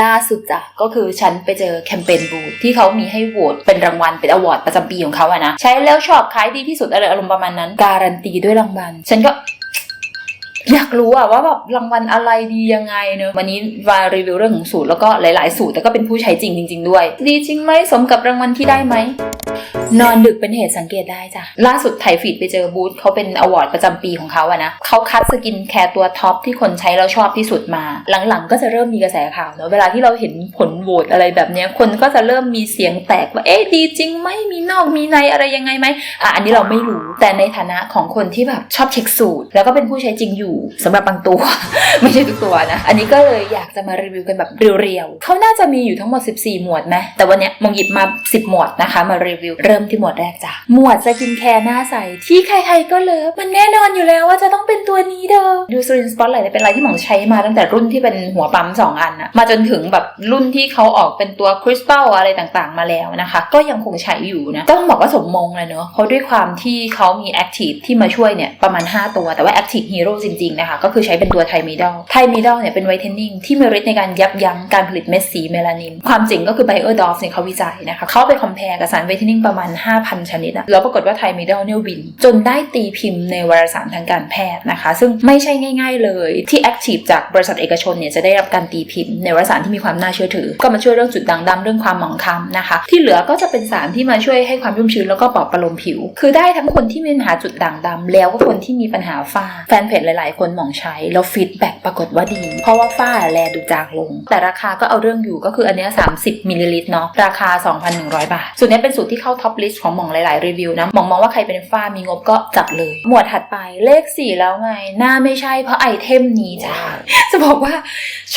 ล่าสุดจ้ะก็คือฉันไปเจอแคมเปญบูธที่เขามีให้โหวตเป็นรางวัลเป็นอวอร์ดประจำปีของเขาอะนะ ใช้แล้วชอบขายดีที่สุดอะไรอารมณ์ประมาณนั้น การันตีด้วยรางวัล ฉันก็ อยากรู้อะว่าแบบรางวัลอะไรดียังไงเนอะวันนี้มารีวิวเรื่องของสูตรแล้วก็หลาย ๆ สูตรแต่ก็เป็นผู้ใช้จริงจริง ๆ ด้วย ดีจริงไหมสมกับรางวัลที่ได้ไหมนอนดึกเป็นเหตุสังเกตได้จ้ะ ล่าสุดไถฟีดไปเจอบูธเขาเป็นอวอร์ดประจำปีของเขาอะนะเขาคัดสกินแคร์ตัวท็อปที่คนใช้แล้วชอบที่สุดมา หลัง ๆ ก็จะเริ่มมีกระแสข่าวเนอะเวลาที่เราเห็นผลโหวตอะไรแบบเนี้ยคนก็จะเริ่มมีเสียงแตกว่าเอ๊ะดีจริงไหมมีนอกมีในอะไรยังไงไหมอะอันนี้เราไม่รู้แต่ในฐานะของคนที่แบบชอบเช็คสูตร แล้วก็เป็นผู้ใช้จริงอยู่สำหรับบางตัว ไม่ใช่ทุกตัวนะ อันนี้ก็เลยอยากจะมารีวิวกันแบบเรียวๆเขาน่าจะมีอยู่ทั้งหมด 14 หมวดไหมแต่วันนี้มองหยิบมา 10 หมวดนะคะ มารีวิวเริ่มที่หมวดแรกจ้ะหมวดสกินแคร์หน้าใสที่ใครๆก็เลิฟมันแน่นอนอยู่แล้วว่าจะต้องเป็นตัวนี้เด้อดูสรินสปอตไลท์เป็นอะไรที่หมองใช้มาตั้งแต่รุ่นที่เป็นหัวปั๊ม2อันนะมาจนถึงแบบรุ่นที่เขาออกเป็นตัวคริสตัลอะไรต่างๆ มาแล้วนะคะ ก็ยังคงใช้อยู่นะต้องบอกว่าสมมงเลยเนอะเพราะด้วยความที่เขามีแอคทีฟที่มาช่วยเนี่ยประมาณ 5 ตัวแต่ว่าแอคทีฟฮีโร่จริงๆนะคะก็คือใช้เป็นตัวไทมิดอลไทมิดอลเนี่ยเป็นไวท์เทนนิ่งที่มีฤทธิ์ในการยับยั้งการผลิตเม็ดสีเมลานิน ความจริงก็คือไบเออร์ดอฟเนี่ยเขาวิจัยนะคะเขาไปคอมเพลกับสารไวท์เทนนิ่งประมาณ 5,000 ชนิดอะแล้วปรากฏว่าไทมิดอลเนี่ยวิน จนได้ตีพิมพ์ในวารสารทางการแพทย์นะคะ ซึ่งไม่ใช่ง่าย ๆ เลยที่แอคทีฟจากบริษัทเอกชนเนี่ยจะได้รับการตีพิมพ์ในวารสารที่มีความน่าเชื่อถือ ก็มาช่วยเรื่องจุดด่างดำเรื่องความหมองคล้ำนะคะ ที่เหลือก็จะเป็นสารที่มาช่วยให้ความชุ่มชื้นแล้วก็ปลอบประโลมผิว คือได้ทั้งคนที่มีปัญหาจุดด่างดำแล้วก็คนที่มีปัญหาฝ้าแฟนเพจหลายๆคนมองใช้ แล้วฟีดแบ็กปรากฏว่าดี เพราะว่าฝ้าแลดูจางลง แต่ราคาก็เอาเรื่องอยู่ก็คืออันนี้ 30มิลลิลิตรเนาะราคา 2,100 บาทส่วนนี้เป็นสูตรที่เข้าท็อปลิสต์ของหมองหลาย ๆ รีวิวนะหมองมองว่าใครเป็นฝ้ามีงบก็จัดเลย หมวดถัดไปเลข 4 แล้วไง หน้าไม่ใช่เพราะไอเทมนี้จ้าจะบอกว่า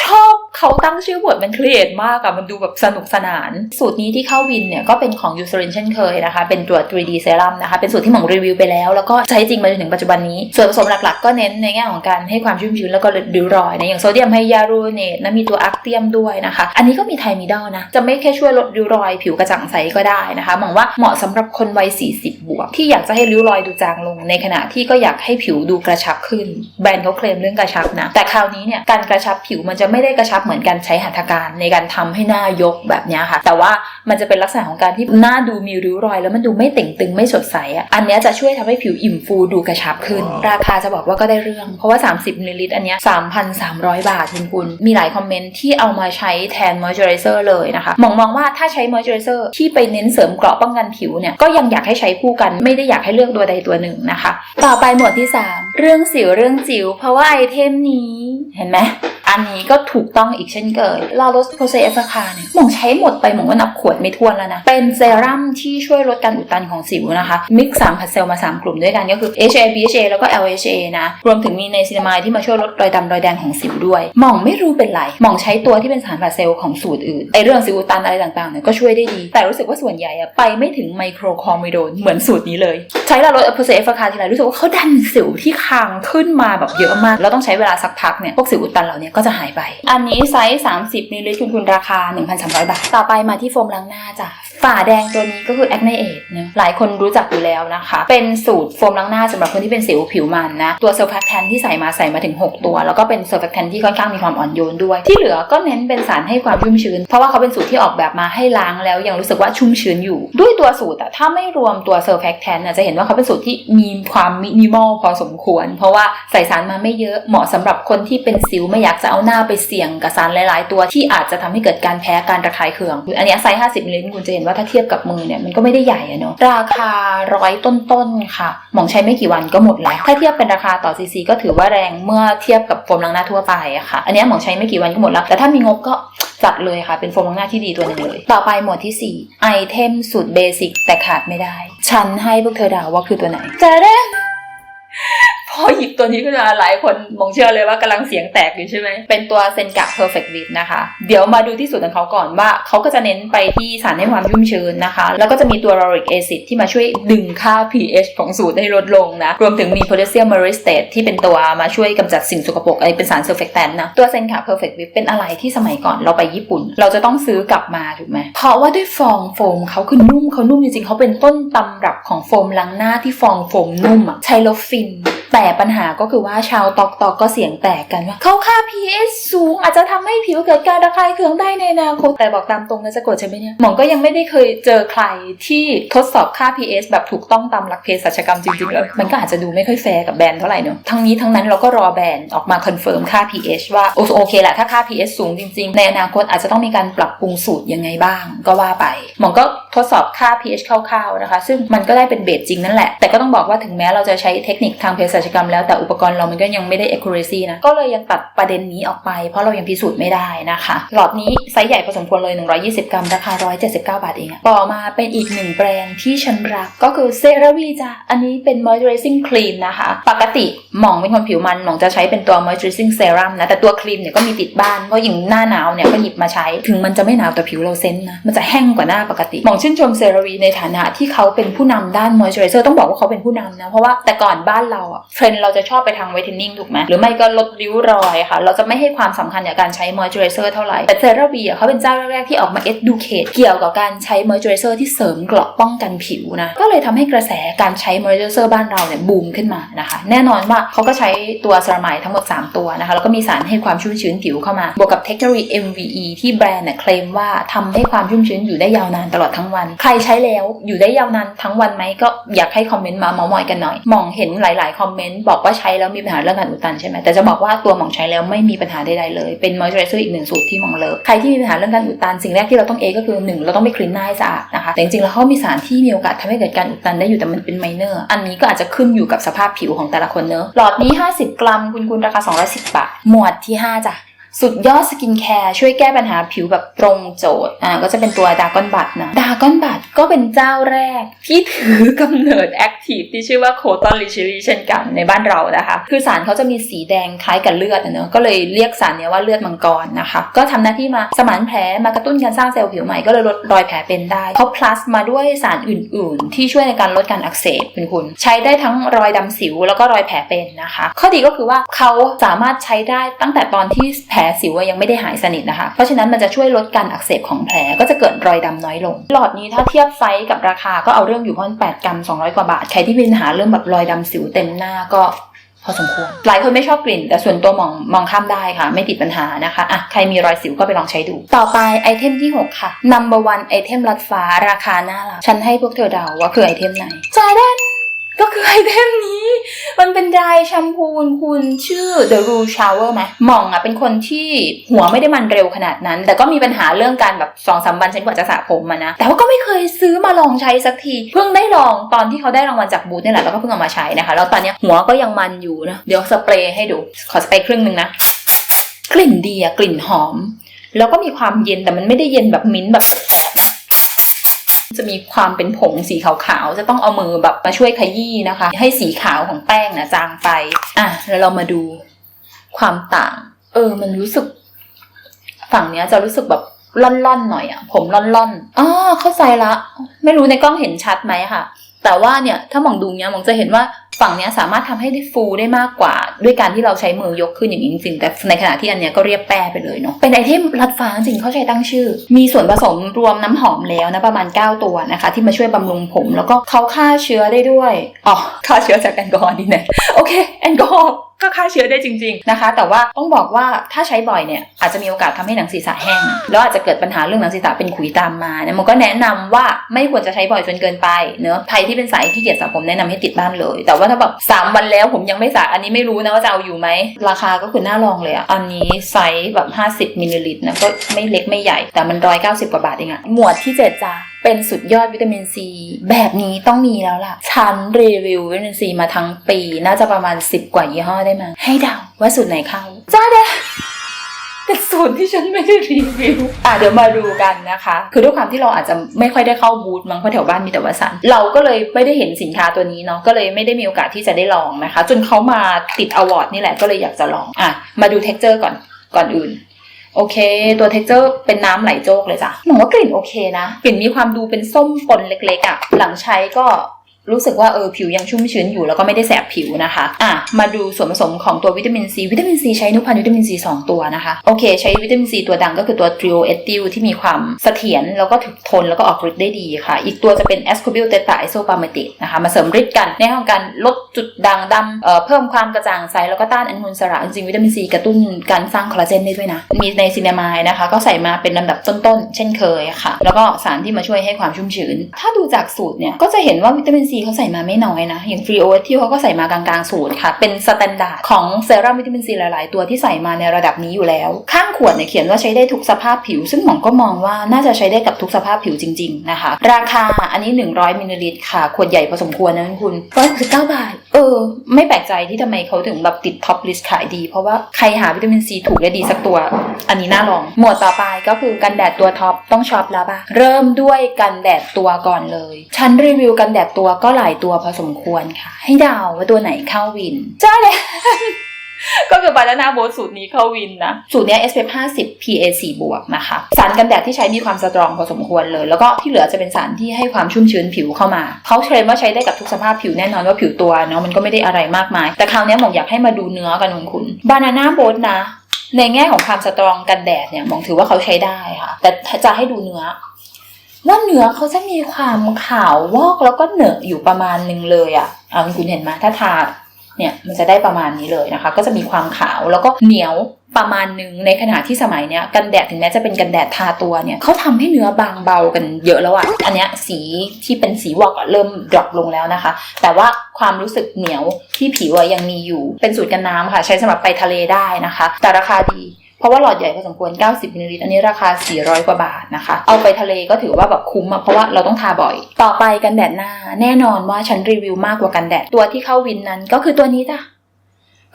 ชอบเขาตั้งชื่อหมวดมันครีเอทมากอะมันดูแบบสนุกสนาน สูตรนี้ที่เข้าวินเนี่ยก็เป็นของยูซ r รินเช่นเคยนะคะ เป็นตัว 3D Serum นะคะเป็นสูตรที่หมองรีวิวไปแล้ว แล้วก็ใช้จริงมาจนถึงปัจจุบันนี้ส่วนผสมหลัก ๆ ก็เน้นในแง่ของการให้ความชุ่มชื้นแล้วก็ลดริ้วรอยนะอย่างโซเดียมไฮยาลูรเนตนะมีตัวอัคเตียมด้วยนะคะ อันนี้ก็มีไทมิดอลนะ จะไม่แค่ช่วยลดริ้วรอย ผิวกระจ่างใสก็ได้นะคะมองว่าเหมาะสำหรับคนวัย 40 บวก ที่อยากจะให้ริ้วรอยดูจางลง ในขณะที่ก็อยากให้ผิวดูกระชับขึ้น แบรนด์เขาเคลมเรื่องกระชับนะ แต่คราวนี้เนี่ยการกระชับผิวมันจะไม่ได้กระชับเหมือนการใช้หัตถการในการทำให้หน้ายกแบบนี้ค่ะ แต่ว่ามันจะเป็นลักษณะของการที่หน้าดูมีริ้วรอย แล้วมันดูไม่เต่งตึงไม่สดใสอะอันนี้จะช่วยทำให้ผิวอิ่มฟูดูกระชับขึ้น ราคาจะบอกว่าก็ได้เรื่องเพราะว่า 30มิลลิลิตรอันเนี้ย3,300 บาทคุณคุณ มีหลายคอมเมนต์ที่เอามาใช้แทนมอยเจอร์ไรเซอร์เลยนะคะ มองมองว่าถ้าใช้มอยเจอร์ไรเซอร์ที่ไปเน้นเสริมเกราะป้องกันผิวเนี่ย ก็ยังอยากให้ใช้คู่กันไม่ได้อยากให้เลือกตัวใดตัวหนึ่งนะคะ ต่อไปหมวดที่ 3 เรื่องสิวเรื่องจิ๋วเพราะว่าไอเทมนี้เห็นไหมอันนี้ก็ถูกต้องอีกเช่นเคยลาโรสโพเซเอฟคาเนี่ยหมองใช้หมดไปหมองก็นับขวดไม่ถ้วนแล้วนะ เป็นเซรั่มที่ช่วยลดการอุดตันของสิวนะคะ มิกซ์สามพัดเซลมา 3 กลุ่มด้วยกันก็คือ HA BHA แล้วก็ LHA นะ รวมถึงมีในซินามายที่มาช่วยลดรอยดำรอยแดงของสิวด้วย หม่องไม่รู้เป็นไร หม่องใช้ตัวที่เป็นสารพัดเซลล์ของสูตรอื่น ไอเรื่องสิวอุดตันอะไรต่างๆเนี่ยก็ช่วยได้ดี แต่รู้สึกว่าส่วนใหญ่อะไปไม่ถึงไมโครคอมไมโดนเหมือนสูตรนี้เลย ใช้ลาโรสโพเซเอฟคาทีไรรู้สึกว่าเขาดันสิวที่คางขึ้นมาแบบเยอะมาก แล้วต้องใช้เวลาสักพักเนี่ย พวกสิวอุดตันเหล่านี้ก็จะหายไป อันนี้ไซส์ 30มิลลิลิตรคุณคุณราคา 1,300 บาท ต่อไปมาที่โฟมล้างหน้าจ้ะ ฝาแดงตัวนี้ก็คือ Acne Aid เนะหลายคนรู้จักอยู่แล้วนะคะ เป็นสูตรโฟมล้างหน้าสำหรับคนที่เป็นสิวผิวมันนะ ตัวเซอร์แฟคแทนที่ใส่มาใส่มาถึง 6 ตัว แล้วก็เป็นเซอร์แฟคแทนที่ค่อนข้างมีความอ่อนโยนด้วย ที่เหลือก็เน้นเป็นสารให้ความชุ่มชื้น เพราะว่าเขาเป็นสูตรที่ออกแบบมาให้ล้างแล้วยังรู้สึกว่าชุ่มชื้นอยู่ ด้วยตัวสูตรอะถ้าไม่รวมตัวเซอร์แฟคแทนจะเห็นว่าเขาเป็นสูตรที่มีความมินิมอลพอสมควร เพราะว่าใส่สารมาไม่เยอะเหมาะสำหรับคนที่เป็นสิวไม่อยากจะเอาหน้าไปเสี่ยงกับสารหลาย ๆ ตัวที่อาจจะทำให้เกิดการแพ้การระคายเคือง อันนี้ไซส์50มิลลิลิตรคุณจะเห็นว่าถ้าเทียบกับมือเนี่ยมันก็ไม่ได้ใหญ่อะเนาะราคาร้อยต้นๆค่ะ หมองใช้ไม่กี่วันก็หมดแล้ว ถ้าเทียบเป็นราคาต่อซีซีก็ถือว่าแรงเมื่อเทียบกับโฟมล้างหน้าทั่วไปอะค่ะ อันนี้หมอใช้ไม่กี่วันก็หมดแล้ว แต่ถ้ามีงบก็จัดเลยค่ะ เป็นโฟมล้างหน้าที่ดีตัวหนึงเลย ต่อไปหมวดที่ 4 ไอเทมสุดเบสิกแต่ขาดไม่ได้ ฉันให้พวกเธอเดาว่าคือตัวไหนจะได้ พอหยิบตัวนี้ขึ้นมาหลายคนมองเชื่อเลยว่ากำลังเสียงแตกอยู่ใช่ไหม เป็นตัวเซนกะ Perfect Whip นะคะ เดี๋ยวมาดูที่สูตรของเขาก่อนว่า เขาก็จะเน้นไปที่สารให้ความชุ่มชื้นนะคะ แล้วก็จะมีตัว lauric acid ที่มาช่วยดึงค่า pH ของสูตรให้ลดลงนะ รวมถึงมี potassium myristate ที่เป็นตัวมาช่วยกำจัดสิ่งสกปรกไอเป็นสาร surfactant นะ ตัวเซนกะ Perfect Whip เป็นอะไรที่สมัยก่อนเราไปญี่ปุ่น เราจะต้องซื้อกลับมาถูกไหมเพราะว่าด้วยฟองโฟมเขาคือนุ่มเขานุ่มจริงๆเขาเป็นต้นตำรับของโฟมล้างหน้าที่ฟองโฟมนุ่มอะใช้แล้วฟิน แต่ปัญหาก็คือว่าชาวตอกตอกก็เสียงแตกกันว่าเขาค่า pH สูงอาจจะทำให้ผิวเกิดการระคายเคืองได้ในอนาคตแต่บอกตามตรงนะจะกดใช่ไหมเนี่ยหมองก็ยังไม่ได้เคยเจอใครที่ทดสอบค่า pH แบบถูกต้องตามหลักเภสัชกรรมจริงๆแล้วมันก็อาจจะดูไม่ค่อยแฟร์กับแบรนด์เท่าไหร่เนอะทั้งนี้ทั้งนั้นเราก็รอแบรนด์ออกมาคอนเฟิร์มค่า pH ว่าโอโอเคแหละถ้าค่า pH สูงจริงๆ ในอนาคตอาจจะต้องมีการปรับปรุงสูตรยังไงบ้าง ก็ว่าไปหมองก็ทดสอบค่า pH คร่าวๆนะคะ ซึ่งมันก็ได้เป็นเบสจริงนั่นแหละแต่ก็ต้องบอกว่าถึงแม้เราจะใช้เทคนิคทางเภสัชกรรมแล้วแต่อุปกรณ์เรามันก็ยังไม่ได้ accuracy นะ ก็เลยยังตัดประเด็นนี้ออกไป เพราะเรายังพิสูจน์ไม่ได้นะคะ หลอดนี้ไซส์ใหญ่พอสมควรเลย 120 กรัม ราคา 179 บาทเองอะต่อมาเป็นอีกหนึ่งแบรนด์ที่ฉันรัก ก็คือเซราวีจ้ะอันนี้เป็น moisturizing cream นะคะ ปกติหมองเป็นคนผิวมันหมองจะใช้เป็นตัว moisturizing serum นะ แต่ตัวครีมเนี่ยก็มีติดบ้าน เพราะอย่างหน้าหนาวเนี่ยก็หยิบมาใช้ ถึงมันจะไม่หนาวแต่ผิวเราเซนนะ มันจะแห้งกว่าหน้าปกติ หมองชื่นชมเซราวีในฐานะที่เขาเป็นผู้นำด้าน moisturizer ต้องบอกว่าเขาเป็นผู้นำนะ เพราะว่าแต่ก่อนบ้านเราอะเทรนเราจะชอบไปทาง whitening ถูกไหมหรือไม่ก็ลดริ้วรอยค่ะ เราจะไม่ให้ความสำคัญกับการใช้ moisturizer เท่าไหร่ แต่เซราวีอะเขาเป็นเจ้าแรกๆที่ออกมา educate เกี่ยวกับการใช้ moisturizer ที่เสริมเกราะป้องกันผิวนะ ก็เลยทำให้กระแสการใช้ moisturizer บ้านเราเนี่ยบูมขึ้นมานะคะ แน่นอนว่าเขาก็ใช้ตัวเซรามทั้งหมด 3 ตัวนะคะ แล้วก็มีสารให้ความชุ่มชื้นผิวเข้ามา บวกกับเทคโนโลยี MVE ที่แบรนด์เนี่ยเคลมว่าทำให้ความชุ่มชื้นอยู่ได้ยาวนานตลอดทั้งวัน ใครใช้แล้วอยู่ได้ยาวนานทั้งวันไหมก็อยากให้คอมเมนต์มาเมาท์มอยกันหน่อย มองเห็นหลาย ๆ คอมเมนต์บอกว่าใช้แล้วมีปัญหาเรื่องการอุดตันใช่ไหมแต่จะบอกว่าตัวหมองใช้แล้วไม่มีปัญหาใดๆเลย เป็นมอยส์เจอไรเซอร์อีกหนึ่งสูตรที่หมองเลิฟใครที่มีปัญหาเรื่องการอุดตันสิ่งแรกที่เราต้องเอก็คือหนึ่งเราต้องไปคลีนหน้าให้สะอาดนะคะแต่จริงๆแล้วเขามีสารที่มีโอกาสทำให้เกิดการอุดตันได้อยู่แต่มันเป็นไมเนอร์อันนี้ก็อาจจะขึ้นอยู่กับสภาพผิวของแต่ละคนเนอะหลอดนี้ 50 กรัมคุณคุณราคา210บาทหมวดที่ 5จ้ะ สุดยอดสกินแคร์ช่วยแก้ปัญหาผิวแบบตรงโจทย์อ่าก็จะเป็นตัวดากอนบัตนะดากอนบัตก็เป็นเจ้าแรกที่ถือกำเนิดแอคทีฟที่ชื่อว่าโคตอนลิชิลีเช่นกันในบ้านเรานะคะ คือสารเขาจะมีสีแดงคล้ายกับเลือดเนอะก็เลยเรียกสารนี้ว่าเลือดมังกรนะคะ ก็ทำหน้าที่มาสมานแผลมากระตุ้นการสร้างเซลล์ผิวใหม่ก็เลยลดรอยแผลเป็นได้เขา plus มาด้วยสารอื่น ๆ ที่ช่วยในการลดการอักเสบคุณคุณ ใช้ได้ทั้งรอยดำสิวแล้วก็รอยแผลเป็นนะคะ ข้อดีก็คือว่าเขาสามารถใช้ได้ตั้งแต่ตอนที่แผลสิวยังไม่ได้หายสนิทนะคะ เพราะฉะนั้นมันจะช่วยลดการอักเสบของแผลก็จะเกิดรอยดำน้อยลง หลอดนี้ถ้าเทียบไซส์กับราคาก็เอาเรื่องอยู่พราะมัน8กรัม200 กว่าบาท ใครที่มีปัญหาเรื่องแบบรอยดำสิวเต็มหน้าก็พอสมควร หลายคนไม่ชอบกลิ่น แต่ส่วนตัวมองมองข้ามได้ค่ะ ไม่ติดปัญหานะคะ อะ ใครมีรอยสิวก็ไปลองใช้ดู ต่อไปไอเทมที่ 6 ค่ะ number one ไอเทมรัดฟ้าราคาน่ารักฉันให้พวกเธอเดาว่าคือไอเทมไหนจ่ายดัน ก็คือไอเทมนี้ มันเป็นไดร์แชมพูคุณชื่อ The rule Shower ไหมหมองอะเป็นคนที่หัวไม่ได้มันเร็วขนาดนั้น แต่ก็มีปัญหาเรื่องการแบบสองสามวันฉันกว่าจะสระผมมานะ แต่ว่าก็ไม่เคยซื้อมาลองใช้สักที เพิ่งได้ลองตอนที่เขาได้รางวัลจากบูธนี่แหละแล้วก็เพิ่งเอามาใช้นะคะ แล้วตอนนี้หัวก็ยังมันอยู่นะ เดี๋ยวสเปรย์ให้ดู ขอสเปรย์ครึ่งหนึ่งนะ กลิ่นดีอะกลิ่นหอม แล้วก็มีความเย็นแต่มันไม่ได้เย็นแบบมิ้นท์แบบแสบๆนะ จะมีความเป็นผงสีขาวๆ จะต้องเอามือแบบมาช่วยขยี้นะคะ ให้สีขาวของแป้งนะจางไป อะแล้วเรามาดูความต่าง เออ มันรู้สึก ฝั่งเนี้ยจะรู้สึกแบบล่อนๆหน่อยอะผมล่อนๆอ๋อเข้าใจละ ไม่รู้ในกล้องเห็นชัดไหมค่ะ แต่ว่าเนี่ย ถ้ามองดูเนี้ยมองจะเห็นว่า ฝั่งเนี้ยสามารถทำให้ได้ฟูได้มากกว่า ด้วยการที่เราใช้มือยกขึ้นอย่างนี้จริงๆแต่ในขณะที่อันเนี้ยก็เรียบแป้ไปเลยเนาะเป็นไอเทมรัดฟ้าจริงเขาใช้ตั้งชื่อ มีส่วนผสมรวมน้ำหอมแล้วนะประมาณ 9 ตัวนะคะ ที่มาช่วยบำรุงผม แล้วก็เขาฆ่าเชื้อได้ด้วยอ๋อฆ่าเชื้อจากแอลกอฮอล์นี่แน่โอเคแอลกอฮอล์ก็ฆ่าเชื้อได้จริง ๆนะคะ แต่ว่าต้องบอกว่าถ้าใช้บ่อยเนี่ยอาจจะมีโอกาสทำให้หนังศีรษะแห้งแล้วอาจจะเกิดปัญหาเรื่องหนังศีรษะเป็นขุยตามมาเนี่ยมันก็แนะนำว่าไม่ควรจะใช้บ่อยจนเกินไปเนอะใครที่เป็นสายขี้เกียจสระผมแนะนำให้ติดบ้านเลย แต่ว่าถ้าแบบสามวันแล้วผมยังไม่สระอันนี้ไม่รู้นะว่าจะเอาอยู่ไหมราคาก็คือน่าลองเลยอะอันนี้ไซส์แบบ 50มิลลิลิตรนะก็ไม่เล็กไม่ใหญ่แต่มันร้อยเก้าสิบกว่าบาทเองอะหมวดที่เจ็ดจ้า เป็นสุดยอดวิตามินซี แบบนี้ต้องมีแล้วล่ะ ฉันรีวิววิตามินซีมาทั้งปี น่าจะประมาณ 10 กว่ายี่ห้อได้มั้งให้เดาว่าสูตรไหนเข้าจ้าเด้เป็นสูตรที่ฉันไม่ได้รีวิว อะเดี๋ยวมาดูกันนะคะ คือด้วยความที่เราอาจจะไม่ค่อยได้เข้าบูธมั้งเพราะแถวบ้านมีแต่วัสันเราก็เลยไม่ได้เห็นสินค้าตัวนี้เนาะ ก็เลยไม่ได้มีโอกาสที่จะได้ลองนะคะ จนเขามาติดอวอร์ดนี่แหละ ก็เลยอยากจะลอง อะ มาดูเท็กเจอร์ก่อน ก่อนอื่น โอเค ตัวเท็กเจอร์เป็นน้ำไหลโจกเลยจ้ะหนูว่ากลิ่นโอเคนะ กลิ่นมีความดูเป็นส้มปนเล็กๆอะ่ะ หลังใช้ก็ รู้สึกว่าเออผิวยังชุ่มชื้นอยู่แล้วก็ไม่ได้แสบผิวนะคะอะมาดูส่วนผสมของตัววิตามินซีวิตามินซีใช้นุพันธ์วิตามินซี2ตัวนะคะโอเค ใช้วิตามินซีตัวดังก็คือตัวทริโอเอทิลที่มีความเสถียรแล้วก็ถึกทนแล้วก็ออกฤทธิ์ได้ดีค่ะ อีกตัวจะเป็นแอสโคบิลเตตาไอโซปาเมติกนะคะมาเสริมฤทธิ์กันในห้องการลดจุดด่างดำเอ่อเพิ่มความกระจ่างใสแล้วก็ต้านอนุมูลอิสระจริงวิตามินซีกระตุ้นการสร้างคอลลาเจนได้ด้วยนะมีในซีเนมายนะคะก็ใส่มาเป็นลำดับต้นๆเช่นเคยค่ะ แล้วก็สารที่มาช่วยให้ความชุ่มชื้น ถ้าดูจากสูตรเนี่ยก็จะเห็นว่าวิตามินซีเขาใส่มาไม่น้อยนะ อย่างฟรีโอที่เขาก็ใส่มากลางๆสูตรค่ะ เป็นสแตนดาร์ดของเซรั่มวิตามินซีหลายๆ ตัวที่ใส่มาในระดับนี้อยู่แล้ว ข้างขวดเนี่ยเขียนว่าใช้ได้ทุกสภาพผิว ซึ่งหมองก็มองว่าน่าจะใช้ได้กับทุกสภาพผิวจริง ๆ นะคะ ราคาอันนี้ 100มิลลิลิตรค่ะ ขวดใหญ่พอสมควรนะคุณ169บาท เออ ไม่แปลกใจที่ทำไมเขาถึงแบบติดท็อปลิสต์ขายดี เพราะว่าใครหาวิตามินซีถูกและดีสักตัว อันนี้น่าลอง หมวดต่อไปก็คือกันแดดตัวท็อปต้องช็อปแล้วปะเริ่มด้วยกันแดดตัวก่อนเลย ฉันรีวิวกันแดดตัวก็หลายตัวพอสมควรค่ะ ให้เดาว่าตัวไหนเข้าวินจ้าเลย ก็คือบานาน่าโบสูตรนี้เข้าวินนะ สูตรเนี้ย SPF 50 PA 4บวกนะคะ สารกันแดดที่ใช้มีความสตรองพอสมควรเลย แล้วก็ที่เหลือจะเป็นสารที่ให้ความชุ่มชื้นผิวเข้ามา เขาเคลมว่าใช้ได้กับทุกสภาพผิวแน่นอนว่าผิวตัวเนาะมันก็ไม่ได้อะไรมากมาย แต่คราวเนี้ยหมองอยากให้มาดูเนื้อกันคุณคุณบานาน่าโบสนะ ในแง่ของความสตรองกันแดดเนี่ยหมองถือว่าเขาใช้ได้ค่ะ แต่จะให้ดูเนื้อ ว่าเนื้อเขาจะมีความขาววอกแล้วก็เหนอะอยู่ประมาณหนึ่งเลยอะ่ะเอาคุณเห็นไหมถ้าทาเนี่ยมันจะได้ประมาณนี้เลยนะคะ ก็จะมีความขาวแล้วก็เหนียวประมาณหนึ่งในขณะที่สมัยเนี้ยกันแดดถึงแม้จะเป็นกันแดดทาตัวเนี่ยเขาทำให้เนื้อบางเบากันเยอะแล้วอะอันเนี้ยสีที่เป็นสีวอกเริ่มดรอปลงแล้วนะคะ แต่ว่าความรู้สึกเหนียวที่ผิวยังมีอยู่เป็นสูตรกันน้ำค่ะ ใช้สำหรับไปทะเลได้นะคะ แต่ราคาดี ราะว่าหลอดใหญ่พอสมควร 90มิลลิลิตรอันนี้ราคา 400 กว่าบาทนะคะ เอาไปทะเลก็ถือว่าแบบคุ้มอะเพราะว่าเราต้องทาบ่อย ต่อไปกันแดดหน้า แน่นอนว่าฉันรีวิวมากกว่ากันแดด ตัวที่เข้าวินนั้นก็คือตัวนี้จ้ะ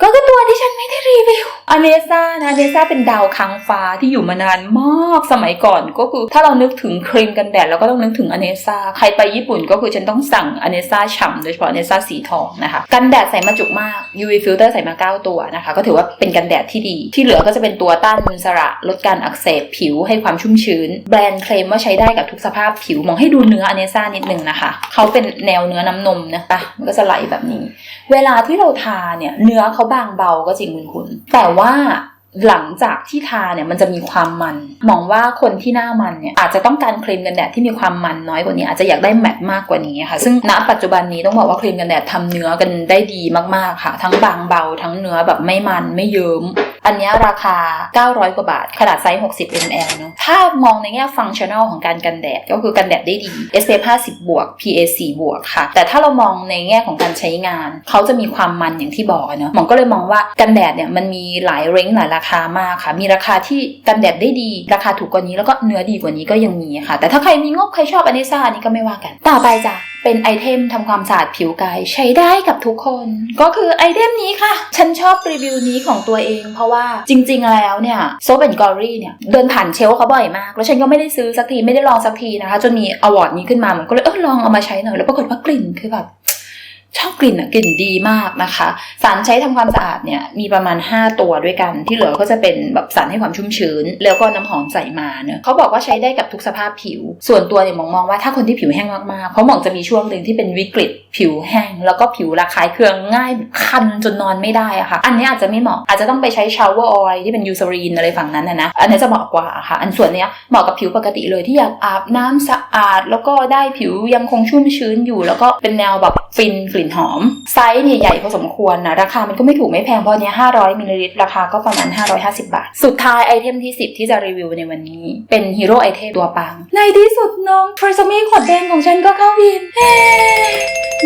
ก็คือตัวที่ฉันไม่ได้รีวิวอเนซ่านะอเนซ่าเป็นดาวค้างฟ้าที่อยู่มานานมากสมัยก่อนก็คือถ้าเรานึกถึงครีมกันแดดเราก็ต้องนึกถึงอเนซ่าใครไปญี่ปุ่นก็คือฉันต้องสั่งอเนซ่าฉ่ำโดยเฉพาะอเนซ่าสีทองนะคะกันแดดใส่มาจุกมาก UV filter ใส่มา 9 ตัวนะคะ ก็ถือว่าเป็นกันแดดที่ดี ที่เหลือก็จะเป็นตัวต้านมลสระลดการอักเสบผิวให้ความชุ่มชื้น แบรนด์เคลมว่าใช้ได้กับทุกสภาพผิวมองให้ดูเนื้ออเนซ่านิดนึงนะคะเขาเป็นแนวเนื้อน้ำนมนะปะมันก็จะไหลแบบนี้ เวลาที่เราทาเนี่ยเนื้อเขาบางเบาก็จริงคุณคุณ แต่ว่าหลังจากที่ทาเนี่ยมันจะมีความมัน มองว่าคนที่หน้ามันเนี่ยอาจจะต้องการครีมกันแดดที่มีความมันน้อยกว่านี้อาจจะอยากได้แมตต์มากกว่านี้ค่ะ ซึ่งณปัจจุบันนี้ต้องบอกว่าครีมกันแดดทำเนื้อกันได้ดีมากๆค่ะ ทั้งบางเบาทั้งเนื้อแบบไม่มันไม่เยิ้มอันนี้ราคา 900 กว่าบาท ขนาดไซส์ 60 ml เนอะถ้ามองในแง่ฟังชั่นอลของการกันแดด ก็คือกันแดดได้ดี SPF 50 บวก PA 4บวกค่ะ แต่ถ้าเรามองในแง่ของการใช้งาน เขาจะมีความมันอย่างที่บอกเนอะหมองก็เลยมองว่ากันแดดเนี่ยมันมีหลายเร้งหลายราคามากค่ะ มีราคาที่กันแดดได้ดี ราคาถูกกว่านี้แล้วก็เนื้อดีกว่านี้ก็ยังมีค่ะ แต่ถ้าใครมีงบใครชอบอันนี้ซ่าอันนี้ก็ไม่ว่ากัน ต่อไปจ้ะ เป็นไอเทมทำความสะอาดผิวกายใช้ได้กับทุกคน ก็คือไอเทมนี้ค่ะ ฉันชอบรีวิวนี้ของตัวเอง เพราะว่าจริง ๆ แล้วเนี่ยโซเปนกอรี่เนี่ย เดินผ่านเชลเขาบ่อยมาก แล้วฉันก็ไม่ได้ซื้อสักที ไม่ได้ลองสักทีนะคะ จนมีอวอร์ดนี้ขึ้นมา มันก็เลยเออลองเอามาใช้หน่อย แล้วปรากฏว่ากลิ่นคือแบบ ชอบกลิ่นอะกลิ่นดีมากนะคะ สารใช้ทำความสะอาดเนี่ยมีประมาณ 5 ตัวด้วยกัน ที่เหลือก็จะเป็นแบบสารให้ความชุ่มชื้น แล้วก็น้ำหอมใส่มาเนอะเขาบอกว่าใช้ได้กับทุกสภาพผิว ส่วนตัวเนี่ยมองมองว่าถ้าคนที่ผิวแห้งมากๆเพราะหมองจะมีช่วงหนึ่งที่เป็นวิกฤตผิวแห้ง แล้วก็ผิวระคายเคืองง่ายคันจนนอนไม่ได้อะค่ะ อันนี้อาจจะไม่เหมาะอาจจะต้องไปใช้ชาวเวอร์ออยที่เป็นยูซารีนอะไรฝั่งนั้นนะนะอันนี้จะเหมาะกว่าค่ะ อันส่วนเนี้ยเหมาะกับผิวปกติเลยที่อยากอาบน้ำสะอาด แล้วก็ได้ผิวยังคงชุ่มชื้นอยู่ แล้วก็เป็นแนวแบบ ฟินกลิ่นหอม ไซส์เนี่ยใหญ่พอสมควรนะราคามันก็ไม่ถูกไม่แพงเพราะเนี้ย500มิลลิลิตรราคาก็ประมาณ 550 บาท สุดท้ายไอเทมที่ 10 ที่จะรีวิวในวันนี้ เป็นฮีโร่ไอเทมตัวปัง ในที่สุดน้องทร s มี่ขวดแดงของฉันก็เข้าวิน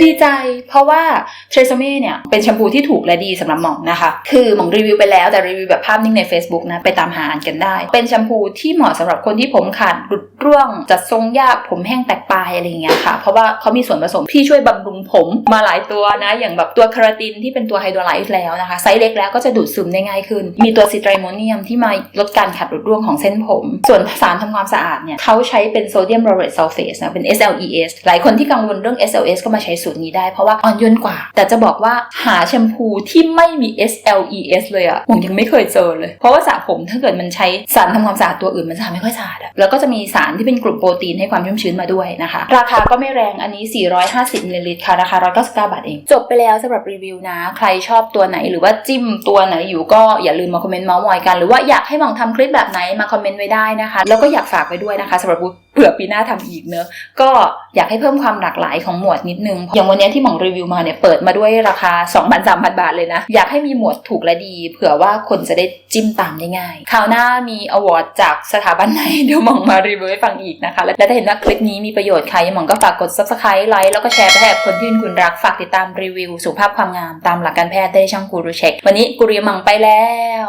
ดีใจ เพราะว่าเทรซเม่เนี่ยเป็นแชมพูที่ถูกและดีสำหรับหมองนะคะ คือหมองรีวิวไปแล้วแต่รีวิวแบบภาพนิ่งใน Facebook นะ ไปตามหาอ่านกันได้ เป็นแชมพูที่เหมาะสำหรับคนที่ผมขาดหลุดร่วงจัดทรงยากผมแห้งแตกปลายอะไรอย่างเงี้ยค่ะ เพราะว่าเขามีส่วนผสมที่ช่วยบำรุงผมมาหลายตัวนะ อย่างแบบตัวคาราตินที่เป็นตัวไฮโดรไลซ์แล้วนะคะ ไซส์เล็กแล้วก็จะดูดซึมได้ง่ายขึ้น มีตัวซิตรโมเนียมที่มาลดการขาดหลุดร่วงของเส้นผม ส่วนสารทำความสะอาดเนี่ยเขาใช้เป็นโซเดียมโลเรตซัลเฟตนะเป็น SLES หลายคนที่กังวลเรื่อง SLS ก็มาใช้สูตรนี้ได้เพราะว่าอ่อนโยนกว่า แต่จะบอกว่าหาแชมพูที่ไม่มี SLES เลยอะผมยังไม่เคยเจอเลย เพราะว่าสระผมถ้าเกิดมันใช้สารทำความสะอาดตัวอื่นมันจะไม่ค่อยสะอาดอะแล้วก็จะมีสารที่เป็นกลุ่มโปรตีนให้ความชุ่มชื้นมาด้วยนะคะ ราคาก็ไม่แรงอันนี้ 450มิลลิลิตรค่ะราคา 199 บาทเอง จบไปแล้วสำหรับรีวิวนะ ใครชอบตัวไหนหรือว่าจิ้มตัวไหนอยู่ก็อย่าลืมมาคอมเมนต์เมาส์มอยกัน หรือว่าอยากให้หมองทำคลิปแบบไหนมาคอมเมนต์ไว้ได้นะคะ แล้วก็อยากฝากไว้ด้วยนะคะสำหรับบุ๊ เผื่อปีหน้าทำอีกเนอะก็อยากให้เพิ่มความหลากหลายของหมวดนิดนึง อย่างวันนี้ที่หมองรีวิวมาเนี่ยเปิดมาด้วยราคา 2 0 0 0 3 0 0 บาทเลยนะ อยากให้มีหมวดถูกและดี เผื่อว่าคนจะได้จิ้มตามได้ง่ายคราวหน้ามีอวอร์ดจากสถาบันไหนเดี๋ยวหมองมารีวิวให้ฟังอีกนะคะ และถ้าเห็นว่าคลิปนี้มีประโยชน์ใครหมองก็ฝากกด subscribe ไลค์แล้วก็แชร์ไปให้กับคนที่คุณรักฝากติดตามรีวิวสุขภาพความงามตามหลักการแพทย์ได้ช่องกูรูเช็ควันนี้กูเรียมังไปแล้ว